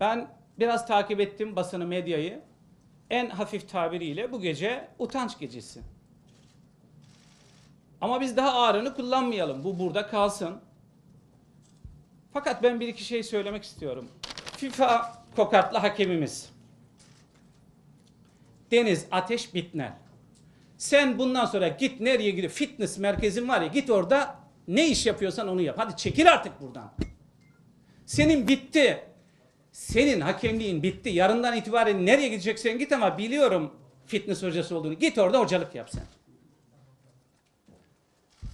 Ben biraz takip ettim basını, medyayı. En hafif tabiriyle bu gece utanç gecesi. Ama biz daha ağırını kullanmayalım. Bu burada kalsın. Fakat ben bir iki şey söylemek istiyorum. FIFA kokatlı hakemimiz. Deniz Ateş Bitnel. Sen bundan sonra git nereye gidiyor? Fitness merkezin var ya git orada ne iş yapıyorsan onu yap. Hadi çekil artık buradan. Senin bitti. Senin hakemliğin bitti. Yarından itibaren nereye gideceksen git ama biliyorum fitness hocası olduğunu. Git orada hocalık yap sen.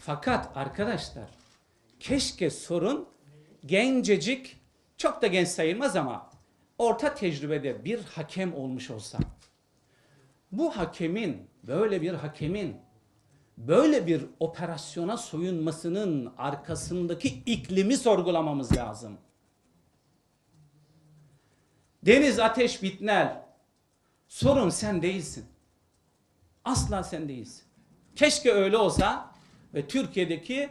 Fakat arkadaşlar keşke sorun gencecik çok da genç sayılmaz ama orta tecrübede bir hakem olmuş olsa. Bu hakemin böyle bir hakemin böyle bir operasyona soyunmasının arkasındaki iklimi sorgulamamız lazım. Deniz Ateş Bitnel sorun sen değilsin. Asla sen değilsin. Keşke öyle olsa ve Türkiye'deki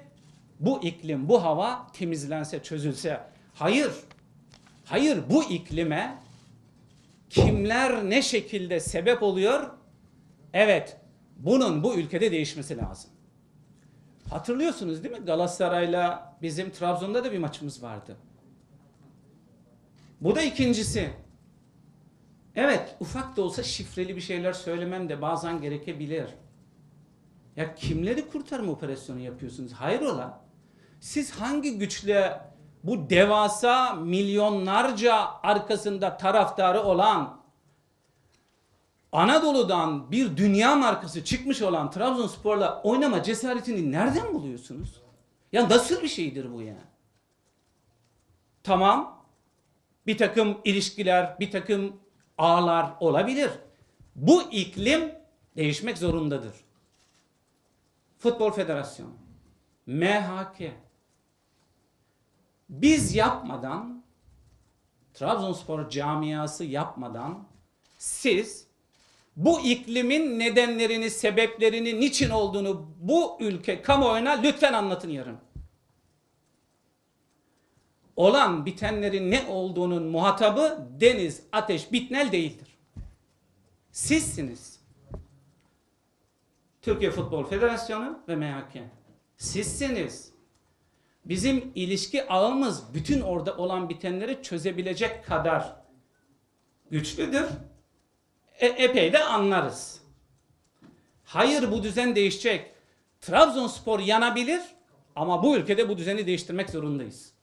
bu iklim, bu hava temizlense, çözülse. Hayır. Hayır bu iklime kimler ne şekilde sebep oluyor? Evet. Bunun bu ülkede değişmesi lazım. Hatırlıyorsunuz değil mi? Galatasaray'la bizim Trabzon'da da bir maçımız vardı. Bu da ikincisi. Evet, ufak da olsa şifreli bir şeyler söylemem de bazen gerekebilir. Ya kimleri kurtarma operasyonu yapıyorsunuz? Hayrola? Siz hangi güçle bu devasa milyonlarca arkasında taraftarı olan Anadolu'dan bir dünya markası çıkmış olan Trabzonspor'la oynama cesaretini nereden buluyorsunuz? Ya nasıl bir şeydir bu ya? Tamam, bir takım ilişkiler, bir takım ağlar olabilir. Bu iklim değişmek zorundadır. Futbol Federasyonu, MHK, biz yapmadan, Trabzonspor camiası yapmadan siz bu iklimin nedenlerini, sebeplerini, niçin olduğunu bu ülke kamuoyuna lütfen anlatın yarın. Olan bitenlerin ne olduğunun muhatabı Deniz Ateş Bitnel değildir. Sizsiniz. Türkiye Futbol Federasyonu ve MHK. Sizsiniz. Bizim ilişki ağımız bütün orada olan bitenleri çözebilecek kadar güçlüdür. E, epey de anlarız. Hayır bu düzen değişecek. Trabzonspor yanabilir ama bu ülkede bu düzeni değiştirmek zorundayız.